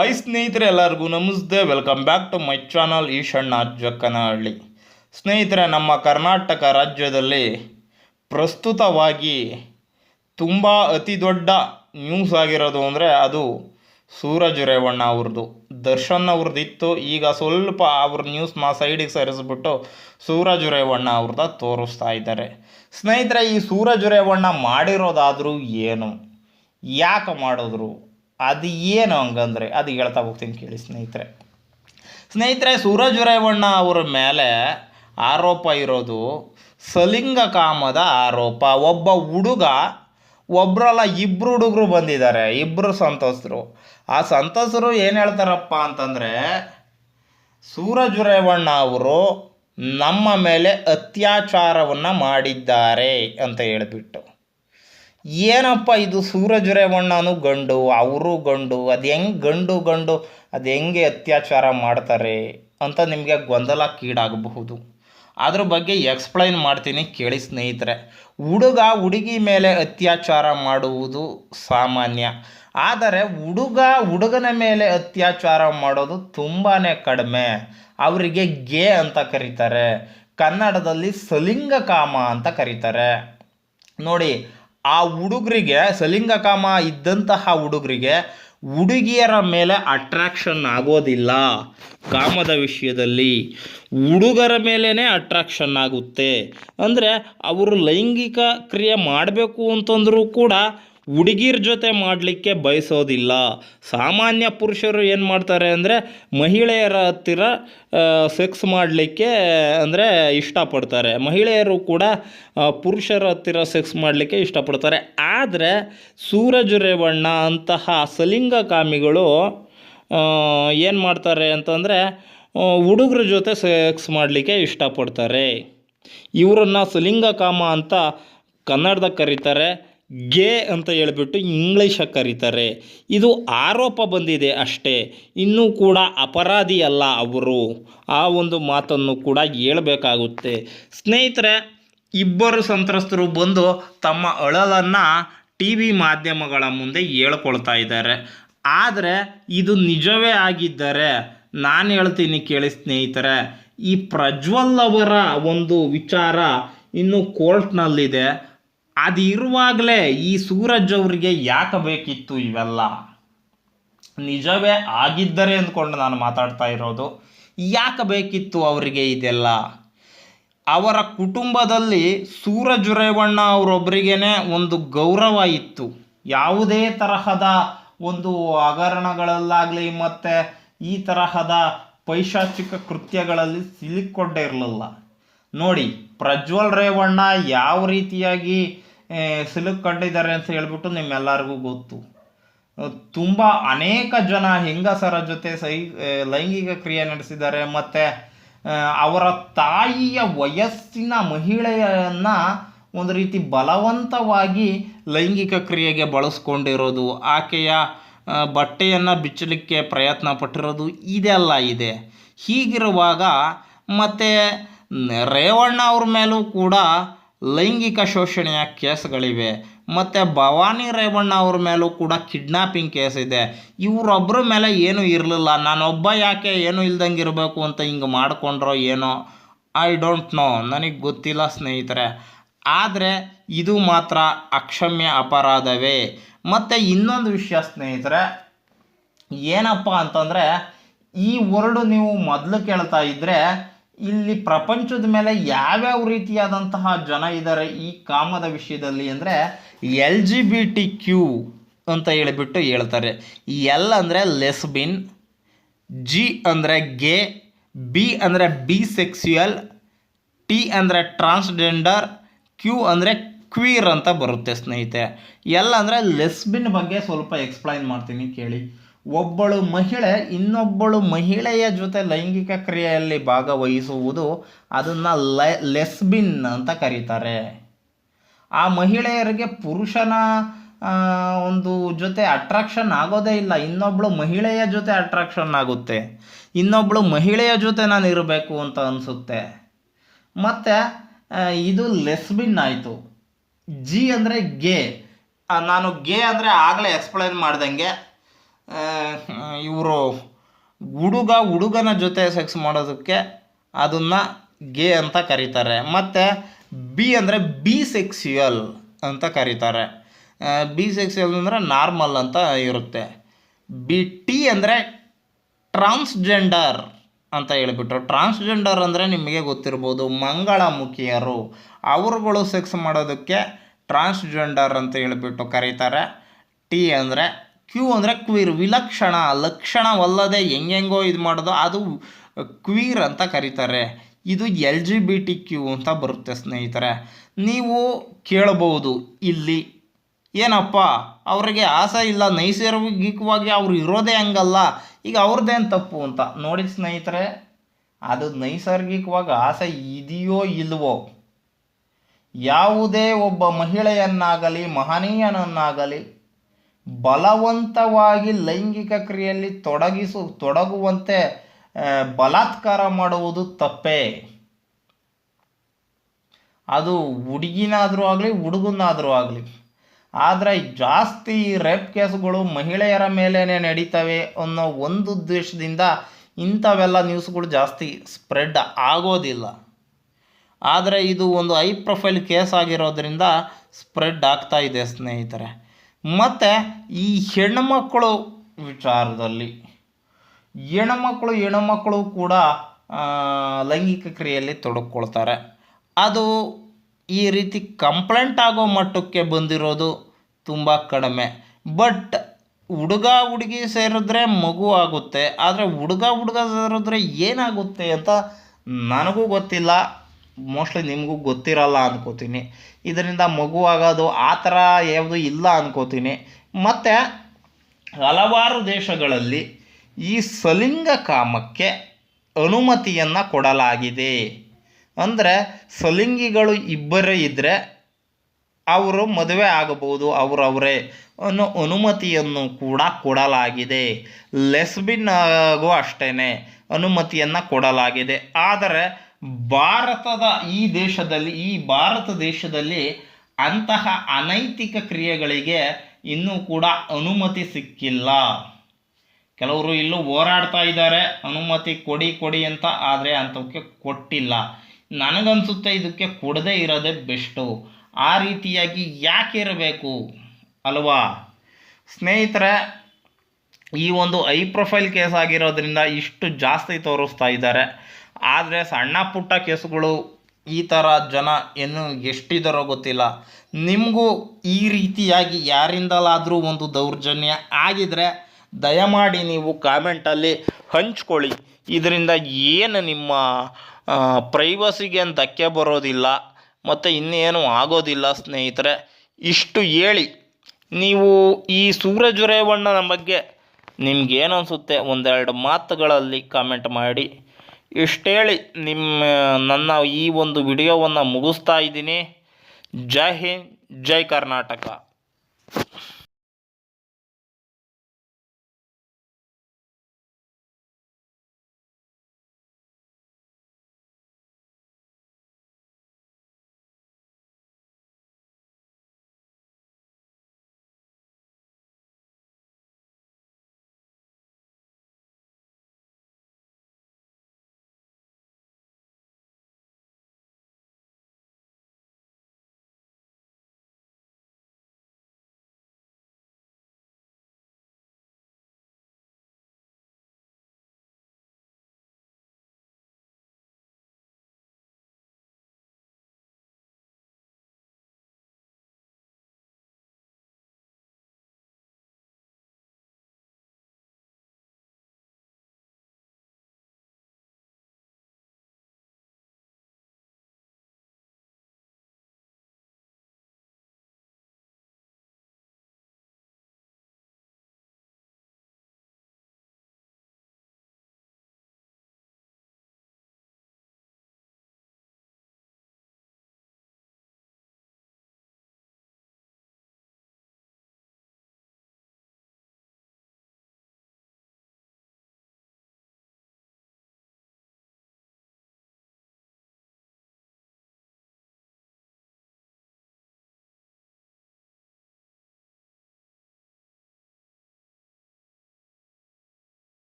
Hi ಸ್ನೇಹಿತರೆ ಎಲ್ಲರಿಗೂ ನಮಸ್ತೆ. Welcome back to my channel Eshanna Jakkanahalli. ಸ್ನೇಹಿತರೆ, ನಮ್ಮ ಕರ್ನಾಟಕ ರಾಜ್ಯದಲ್ಲಿ ಪ್ರಸ್ತುತವಾಗಿ ತುಂಬ ಅತಿ ದೊಡ್ಡ ನ್ಯೂಸ್ ಆಗಿರೋದು ಅಂದರೆ ಅದು ಸೂರಜ್ ರೇವಣ್ಣ ಅವ್ರದ್ದು. ದರ್ಶನ್ ಅವ್ರದ್ದು ಇತ್ತು. ಈಗ ಸ್ವಲ್ಪ ಅವ್ರ ಮಾ ಸೈಡಿಗೆ ಸರಿಸ್ಬಿಟ್ಟು ಸೂರಜ್ ರೇವಣ್ಣ ಅವ್ರದ್ದ ತೋರಿಸ್ತಾ ಇದ್ದಾರೆ. ಸ್ನೇಹಿತರೆ, ಈ ಸೂರಜ್ ರೇವಣ್ಣ ಮಾಡಿರೋದಾದರೂ ಏನು? ಯಾಕೆ ಮಾಡಿದ್ರು? ಅದು ಏನು ಹಂಗಂದ್ರೆ, ಅದು ಹೇಳ್ತಾ ಹೋಗ್ತೀನಿ ಕೇಳಿ ಸ್ನೇಹಿತರೆ. ಸ್ನೇಹಿತರೆ, ಸೂರಜ್ ರೇವಣ್ಣ ಅವರ ಮೇಲೆ ಆರೋಪ ಇರೋದು ಸಲಿಂಗ ಕಾಮದ ಆರೋಪ. ಒಬ್ಬ ಹುಡುಗ ಒಬ್ಬರಲ್ಲ ಇಬ್ಬರು ಹುಡುಗರು ಬಂದಿದ್ದಾರೆ ಇಬ್ಬರು ಸಂತೋಷರು ಆ ಸಂತಸರು ಏನು ಹೇಳ್ತಾರಪ್ಪ ಅಂತಂದರೆ, ಸೂರಜ್ ರೇವಣ್ಣ ಅವರು ನಮ್ಮ ಮೇಲೆ ಅತ್ಯಾಚಾರವನ್ನು ಮಾಡಿದ್ದಾರೆ ಅಂತ ಹೇಳಿಬಿಟ್ಟು. ಏನಪ್ಪ ಇದು ಸೂರಜ್ ರೇವಣ್ಣನು ಗಂಡು, ಅವರು ಗಂಡು, ಅದು ಹೆಂಗೆ ಗಂಡು ಗಂಡು, ಅದು ಹೆಂಗೆ ಅತ್ಯಾಚಾರ ಮಾಡ್ತಾರೆ ಅಂತ ನಿಮಗೆ ಗೊಂದಲಕ್ಕೀಡಾಗಬಹುದು ಅದ್ರ ಬಗ್ಗೆ ಎಕ್ಸ್ಪ್ಲೈನ್ ಮಾಡ್ತೀನಿ ಕೇಳಿ ಸ್ನೇಹಿತರೆ. ಹುಡುಗ ಹುಡುಗಿ ಮೇಲೆ ಅತ್ಯಾಚಾರ ಮಾಡುವುದು ಸಾಮಾನ್ಯ. ಆದರೆ ಹುಡುಗ ಹುಡುಗನ ಮೇಲೆ ಅತ್ಯಾಚಾರ ಮಾಡೋದು ತುಂಬಾ ಕಡಿಮೆ. ಅವರಿಗೆ ಗೇ ಅಂತ ಕರೀತಾರೆ. ಕನ್ನಡದಲ್ಲಿ ಸಲಿಂಗ ಕಾಮ ಅಂತ ಕರೀತಾರೆ. ನೋಡಿ ಆ ಹುಡುಗರಿಗೆ, ಸಲಿಂಗಕಾಮ ಇದ್ದಂತಹ ಹುಡುಗರಿಗೆ ಹುಡುಗಿಯರ ಮೇಲೆ ಅಟ್ರಾಕ್ಷನ್ ಆಗೋದಿಲ್ಲ. ಕಾಮದ ವಿಷಯದಲ್ಲಿ ಹುಡುಗರ ಮೇಲೇ ಅಟ್ರಾಕ್ಷನ್ ಆಗುತ್ತೆ. ಅಂದರೆ ಅವರು ಲೈಂಗಿಕ ಕ್ರಿಯೆ ಮಾಡಬೇಕು ಅಂತಂದರೂ ಕೂಡ ಹುಡುಗಿರ ಜೊತೆ ಮಾಡಲಿಕ್ಕೆ ಬಯಸೋದಿಲ್ಲ. ಸಾಮಾನ್ಯ ಪುರುಷರು ಏನು ಮಾಡ್ತಾರೆ ಅಂದರೆ ಮಹಿಳೆಯರ ಹತ್ತಿರ ಸೆಕ್ಸ್ ಮಾಡಲಿಕ್ಕೆ ಅಂದರೆ ಇಷ್ಟಪಡ್ತಾರೆ. ಮಹಿಳೆಯರು ಕೂಡ ಪುರುಷರ ಹತ್ತಿರ ಸೆಕ್ಸ್ ಮಾಡಲಿಕ್ಕೆ ಇಷ್ಟಪಡ್ತಾರೆ. ಆದರೆ ಸೂರಜ್ ರೇವಣ್ಣ ಅಂತಹ ಸಲಿಂಗಕಾಮಿಗಳು ಏನು ಮಾಡ್ತಾರೆ ಅಂತಂದರೆ ಹುಡುಗರ ಜೊತೆ ಸೆಕ್ಸ್ ಮಾಡಲಿಕ್ಕೆ ಇಷ್ಟಪಡ್ತಾರೆ. ಇವರನ್ನು ಸಲಿಂಗಕಾಮ ಅಂತ ಕನ್ನಡದಾಗ ಕರೀತಾರೆ. ಗೆ ಅಂತ ಹೇಳ್ಬಿಟ್ಟು ಇಂಗ್ಲೀಷಾಗಿ ಕರೀತಾರೆ. ಇದು ಆರೋಪ ಬಂದಿದೆ ಅಷ್ಟೇ. ಇನ್ನೂ ಕೂಡ ಅಪರಾಧಿ ಅಲ್ಲ ಅವರು. ಆ ಒಂದು ಮಾತನ್ನು ಕೂಡ ಹೇಳಬೇಕಾಗುತ್ತೆ. ಸ್ನೇಹಿತರೆ, ಇಬ್ಬರು ಸಂತ್ರಸ್ತರು ಬಂದು ತಮ್ಮ ಅಳಲನ್ನು ಟಿ ವಿ ಮಾಧ್ಯಮಗಳ ಮುಂದೆ ಹೇಳ್ಕೊಳ್ತಾ ಇದ್ದಾರೆ. ಆದರೆ, ಇದು ನಿಜವೇ ಆಗಿದ್ದರೆ, ನಾನು ಹೇಳ್ತೀನಿ ಕೇಳಿ ಸ್ನೇಹಿತರೆ, ಈ ಪ್ರಜ್ವಲ್ ಅವರ ಒಂದು ವಿಚಾರ ಇನ್ನು ಕೋರ್ಟ್ನಲ್ಲಿದೆ. ಅದು ಇರುವಾಗಲೇ ಈ ಸೂರಜ್ ಅವರಿಗೆ ಯಾಕೆ ಬೇಕಿತ್ತು ಇವೆಲ್ಲ? ನಿಜವೇ ಆಗಿದ್ದರೆ ಅಂದ್ಕೊಂಡು ನಾನು ಮಾತಾಡ್ತಾ ಇರೋದು. ಯಾಕೆ ಬೇಕಿತ್ತು ಅವರಿಗೆ ಇದೆಲ್ಲ? ಅವರ ಕುಟುಂಬದಲ್ಲಿ ಸೂರಜ್ ರೇವಣ್ಣ ಅವರೊಬ್ಬರಿಗೇ ಒಂದು ಗೌರವ ಇತ್ತು. ಯಾವುದೇ ತರಹದ ಒಂದು ಹಗರಣಗಳಲ್ಲಾಗಲಿ ಮತ್ತು ಈ ತರಹದ ಪೈಶಾಚಿಕ ಕೃತ್ಯಗಳಲ್ಲಿ ಸಿಲುಕೊಂಡೇ ಇರಲಿಲ್ಲ. ನೋಡಿ, ಪ್ರಜ್ವಲ್ ರೇವಣ್ಣ ಯಾವ ರೀತಿಯಾಗಿ ಸಿಲುಕೊಂಡಿದ್ದಾರೆ ಅಂತ ಹೇಳ್ಬಿಟ್ಟು ನಿಮ್ಮೆಲ್ಲರಿಗೂ ಗೊತ್ತು. ತುಂಬ ಅನೇಕ ಜನ ಹೆಂಗಸರ ಜೊತೆ ಸೈ ಲೈಂಗಿಕ ಕ್ರಿಯೆ ನಡೆಸಿದ್ದಾರೆ ಮತ್ತು ಅವರ ತಾಯಿಯ ವಯಸ್ಸಿನ ಮಹಿಳೆಯನ್ನು ಒಂದು ರೀತಿ ಬಲವಂತವಾಗಿ ಲೈಂಗಿಕ ಕ್ರಿಯೆಗೆ ಬಳಸ್ಕೊಂಡಿರೋದು, ಆಕೆಯ ಬಟ್ಟೆಯನ್ನು ಬಿಚ್ಚಲಿಕ್ಕೆ ಪ್ರಯತ್ನ ಪಟ್ಟಿರೋದು ಇದೆಲ್ಲ ಇದೆ. ಹೀಗಿರುವಾಗ ಮತ್ತು ರೇವಣ್ಣ ಅವ್ರ ಮೇಲೂ ಕೂಡ ಲೈಂಗಿಕ ಶೋಷಣೆಯ ಕೇಸ್ಗಳಿವೆ. ಮತ್ತು ಭವಾನಿ ರೇವಣ್ಣ ಅವ್ರ ಮೇಲೂ ಕೂಡ ಕಿಡ್ನಾಪಿಂಗ್ ಕೇಸ್ ಇದೆ. ಇವರೊಬ್ಬರ ಮೇಲೆ ಏನೂ ಇರಲಿಲ್ಲ. ನಾನೊಬ್ಬ ಯಾಕೆ ಏನೂ ಇಲ್ದಂಗೆ ಇರಬೇಕು ಅಂತ ಹಿಂಗೆ ಮಾಡಿಕೊಂಡ್ರೋ ಏನೋ? ಐ ಡೋಂಟ್ ನೋ ನನಗೆ ಗೊತ್ತಿಲ್ಲ ಸ್ನೇಹಿತರೆ. ಆದರೆ ಇದು ಮಾತ್ರ ಅಕ್ಷಮ್ಯ ಅಪರಾಧವೇ. ಮತ್ತು ಇನ್ನೊಂದು ವಿಷಯ ಸ್ನೇಹಿತರೆ. ಏನಪ್ಪ ಅಂತಂದರೆ, ಈ ವರ್ಡ್ ನೀವು ಮೊದಲು ಕೇಳ್ತಾ ಇದ್ದರೆ ಇಲ್ಲಿ ಪ್ರಪಂಚದ ಮೇಲೆ ಯಾವ್ಯಾವ ರೀತಿಯಾದಂತಹ ಜನ ಇದ್ದಾರೆ ಈ ಕಾಮದ ವಿಷಯದಲ್ಲಿ ಅಂದರೆ L G B T Q ಅಂತ ಹೇಳಿಬಿಟ್ಟು ಹೇಳ್ತಾರೆ. ಎಲ್ ಅಂದರೆ ಲೆಸ್ಬಿನ್, ಜಿ ಅಂದರೆ ಗೆ, ಬಿ ಅಂದರೆ ಬಿ ಸೆಕ್ಸ್ಯುಯಲ್ ಟಿ ಅಂದರೆ ಟ್ರಾನ್ಸ್ಜೆಂಡರ್, ಕ್ಯೂ ಅಂದರೆ ಕ್ವೀರ್ ಅಂತ ಬರುತ್ತೆ ಸ್ನೇಹಿತೆ ಎಲ್ ಅಂದರೆ ಲೆಸ್ಬಿನ್ ಬಗ್ಗೆ ಸ್ವಲ್ಪ ಎಕ್ಸ್ಪ್ಲೈನ್ ಮಾಡ್ತೀನಿ ಕೇಳಿ. ಒಬ್ಬಳು ಮಹಿಳೆ ಇನ್ನೊಬ್ಬಳು ಮಹಿಳೆಯ ಜೊತೆ ಲೈಂಗಿಕ ಕ್ರಿಯೆಯಲ್ಲಿ ಭಾಗವಹಿಸುವುದು ಅದನ್ನು ಲೆಸ್ಬಿನ್ ಅಂತ ಕರೀತಾರೆ. ಆ ಮಹಿಳೆಯರಿಗೆ ಪುರುಷನ ಒಂದು ಜೊತೆ ಅಟ್ರಾಕ್ಷನ್ ಆಗೋದೇ ಇಲ್ಲ. ಇನ್ನೊಬ್ಬಳು ಮಹಿಳೆಯ ಜೊತೆ ಅಟ್ರಾಕ್ಷನ್ ಆಗುತ್ತೆ. ಇನ್ನೊಬ್ಬಳು ಮಹಿಳೆಯ ಜೊತೆ ನಾನು ಇರಬೇಕು ಅಂತ ಅನಿಸುತ್ತೆ. ಮತ್ತು ಇದು ಲೆಸ್ಬಿನ್ ಆಯಿತು. ಜಿ ಅಂದರೆ ಗೇ. ನಾನು ಗೆ ಅಂದರೆ ಆಗಲೇ ಎಕ್ಸ್ಪ್ಲೈನ್ ಮಾಡ್ದಂಗೆ. ಇವರು ಹುಡುಗ ಹುಡುಗನ ಜೊತೆ ಸೆಕ್ಸ್ ಮಾಡೋದಕ್ಕೆ ಅದನ್ನು ಗೇ ಅಂತ ಕರೀತಾರೆ. ಮತ್ತು ಬಿ ಅಂದರೆ ಬಿ ಸೆಕ್ಸ್ಯುಯಲ್ ಅಂತ ಕರೀತಾರೆ. ಬಿ ಸೆಕ್ಸ್ಯುಯಲ್ ಅಂದರೆ ನಾರ್ಮಲ್ ಅಂತ ಇರುತ್ತೆ. ಬಿ ಟಿ ಅಂದರೆ ಟ್ರಾನ್ಸ್ಜೆಂಡರ್ ಅಂತ ಹೇಳಿಬಿಟ್ರು. ಟ್ರಾನ್ಸ್ಜೆಂಡರ್ ಅಂದರೆ ನಿಮಗೆ ಗೊತ್ತಿರ್ಬೋದು ಮಂಗಳಮುಖಿಯರು. ಅವರುಗಳು ಸೆಕ್ಸ್ ಮಾಡೋದಕ್ಕೆ ಟ್ರಾನ್ಸ್ಜೆಂಡರ್ ಅಂತ ಹೇಳಿಬಿಟ್ಟು ಕರೀತಾರೆ. ಟಿ ಅಂದರೆ ಕ್ಯೂ ಅಂದರೆ ಕ್ವೀರ್, ವಿಲಕ್ಷಣ, ಲಕ್ಷಣವಲ್ಲದೆ ಹೆಂಗೆಂಗೋ ಇದು ಮಾಡೋದು, ಅದು ಕ್ವೀರ್ ಅಂತ ಕರೀತಾರೆ. ಇದು L G B T Q ಅಂತ ಬರುತ್ತೆ ಸ್ನೇಹಿತರೆ. ನೀವು ಕೇಳಬಹುದು, ಇಲ್ಲಿ ಏನಪ್ಪ, ಅವರಿಗೆ ಆಸೆ ಇಲ್ಲ, ನೈಸರ್ಗಿಕವಾಗಿ ಅವ್ರು ಇರೋದೇ ಹಂಗಲ್ಲ, ಈಗ ಅವ್ರದ್ದೇನು ತಪ್ಪು ಅಂತ. ನೋಡಿ ಸ್ನೇಹಿತರೆ, ಅದು ನೈಸರ್ಗಿಕವಾಗಿ ಆಸೆ ಇದೆಯೋ ಇಲ್ವೋ, ಯಾವುದೇ ಒಬ್ಬ ಮಹಿಳೆಯನ್ನಾಗಲಿ, ಮಹನೀಯನನ್ನಾಗಲಿ ಬಲವಂತವಾಗಿ ಲೈಂಗಿಕ ಕ್ರಿಯೆಯಲ್ಲಿ ತೊಡಗಿಸು, ತೊಡಗುವಂತೆ ಬಲಾತ್ಕಾರ ಮಾಡುವುದು ತಪ್ಪೇ. ಅದು ಹುಡುಗಿನಾದರೂ ಆಗಲಿ, ಹುಡುಗನಾದರೂ ಆಗಲಿ. ಆದರೆ ಜಾಸ್ತಿ ರೇಪ್ ಕೇಸ್ಗಳು ಮಹಿಳೆಯರ ಮೇಲೇ ನಡೀತವೆ ಅನ್ನೋ ಒಂದು ಉದ್ದೇಶದಿಂದ ಇಂಥವೆಲ್ಲ ನ್ಯೂಸ್ಗಳು ಜಾಸ್ತಿ ಸ್ಪ್ರೆಡ್ ಆಗೋದಿಲ್ಲ. ಆದರೆ ಇದು ಒಂದು ಹೈ ಪ್ರೊಫೈಲ್ ಕೇಸ್ ಆಗಿರೋದ್ರಿಂದ ಸ್ಪ್ರೆಡ್ ಆಗ್ತಾ ಇದೆ ಸ್ನೇಹಿತರೆ. ಮತ್ತು ಈ ಹೆಣ್ಮಕ್ಕಳು ವಿಚಾರದಲ್ಲಿ ಹೆಣ್ಮಕ್ಕಳು ಹೆಣ್ಮಕ್ಕಳು ಕೂಡ ಲೈಂಗಿಕ ಕ್ರಿಯೆಯಲ್ಲಿ ತೊಡಗಿಕೊಳ್ತಾರೆ ಅದು ಈ ರೀತಿ ಕಂಪ್ಲೇಂಟ್ ಆಗೋ ಮಟ್ಟಕ್ಕೆ ಬಂದಿರೋದು ತುಂಬ ಕಡಿಮೆ. ಬಟ್ ಹುಡುಗ ಹುಡುಗಿ ಸೇರಿದ್ರೆ ಮಗು ಆಗುತ್ತೆ, ಆದರೆ ಹುಡುಗ ಹುಡುಗ ಸೇರಿದ್ರೆ ಏನಾಗುತ್ತೆ ಅಂತ ನನಗೂ ಗೊತ್ತಿಲ್ಲ. ಮೋಸ್ಟ್ಲಿ ನಿಮಗೂ ಗೊತ್ತಿರಲ್ಲ ಅನ್ಕೋತೀನಿ. ಇದರಿಂದ ಮಗು ಆಗೋದು ಆ ಥರ ಯಾವುದು ಇಲ್ಲ ಅನ್ಕೋತೀನಿ. ಮತ್ತು ಹಲವಾರು ದೇಶಗಳಲ್ಲಿ ಈ ಸಲಿಂಗ ಕಾಮಕ್ಕೆ ಅನುಮತಿಯನ್ನು ಕೊಡಲಾಗಿದೆ. ಅಂದರೆ ಸಲಿಂಗಿಗಳು ಇಬ್ಬರೇ ಇದ್ದರೆ ಅವರು ಮದುವೆ ಆಗಬಹುದು, ಅವರವರೇ ಅನ್ನೋ ಅನುಮತಿಯನ್ನು ಕೂಡ ಕೊಡಲಾಗಿದೆ. ಲೆಸ್ಬಿನ್ ಆಗೋ ಅಷ್ಟೇ ಅನುಮತಿಯನ್ನು ಕೊಡಲಾಗಿದೆ. ಆದರೆ ಭಾರತದ ಈ ದೇಶದಲ್ಲಿ, ಈ ಭಾರತ ದೇಶದಲ್ಲಿ ಅಂತಹ ಅನೈತಿಕ ಕ್ರಿಯೆಗಳಿಗೆ ಇನ್ನೂ ಕೂಡ ಅನುಮತಿ ಸಿಕ್ಕಿಲ್ಲ. ಕೆಲವರು ಇಲ್ಲೂ ಹೋರಾಡ್ತಾ ಇದ್ದಾರೆ, ಅನುಮತಿ ಕೊಡಿ ಕೊಡಿ ಅಂತ, ಆದರೆ ಅಂಥವಕ್ಕೆ ಕೊಟ್ಟಿಲ್ಲ. ನನಗನ್ಸುತ್ತೆ ಇದಕ್ಕೆ ಕೊಡದೇ ಇರೋದೇ ಬೆಸ್ಟು. ಆ ರೀತಿಯಾಗಿ ಯಾಕೆ ಇರಬೇಕು ಅಲ್ವಾ? ಸ್ನೇಹಿತರೆ, ಈ ಒಂದು ಐ ಪ್ರೊಫೈಲ್ ಕೇಸ್ ಆಗಿರೋದ್ರಿಂದ ಇಷ್ಟು ಜಾಸ್ತಿ ತೋರಿಸ್ತಾ ಇದ್ದಾರೆ. ಆದರೆ ಸಣ್ಣ ಪುಟ್ಟ ಕೇಸುಗಳು ಈ ಥರ ಜನ ಏನು ಎಷ್ಟಿದ್ದಾರೋ ಗೊತ್ತಿಲ್ಲ. ನಿಮಗೂ ಈ ರೀತಿಯಾಗಿ ಯಾರಿಂದಲಾದರೂ ಒಂದು ದೌರ್ಜನ್ಯ ಆಗಿದ್ದರೆ ದಯಮಾಡಿ ನೀವು ಕಾಮೆಂಟಲ್ಲಿ ಹಂಚ್ಕೊಳ್ಳಿ. ಇದರಿಂದ ಏನು ನಿಮ್ಮ ಪ್ರೈವಸಿಗೆ ಏನು ಧಕ್ಕೆ ಬರೋದಿಲ್ಲ, ಮತ್ತು ಇನ್ನೇನು ಆಗೋದಿಲ್ಲ ಸ್ನೇಹಿತರೆ. ಇಷ್ಟು ಹೇಳಿ. ನೀವು ಈ ಸೂರಜ್ ರೇವಣ್ಣನ ಬಗ್ಗೆ ನಿಮ್ಗೇನು ಅನಿಸುತ್ತೆ ಒಂದೆರಡು ಮಾತುಗಳಲ್ಲಿ ಕಾಮೆಂಟ್ ಮಾಡಿ. ಇಷ್ಟೇಳಿ ನಿಮ್ಮ ನನ್ನ ಈ ಒಂದು ವಿಡಿಯೋವನ್ನು ಮುಗಿಸ್ತಾ ಇದ್ದೀನಿ. ಜೈ ಹಿಂದ್ ಜೈ ಕರ್ನಾಟಕ.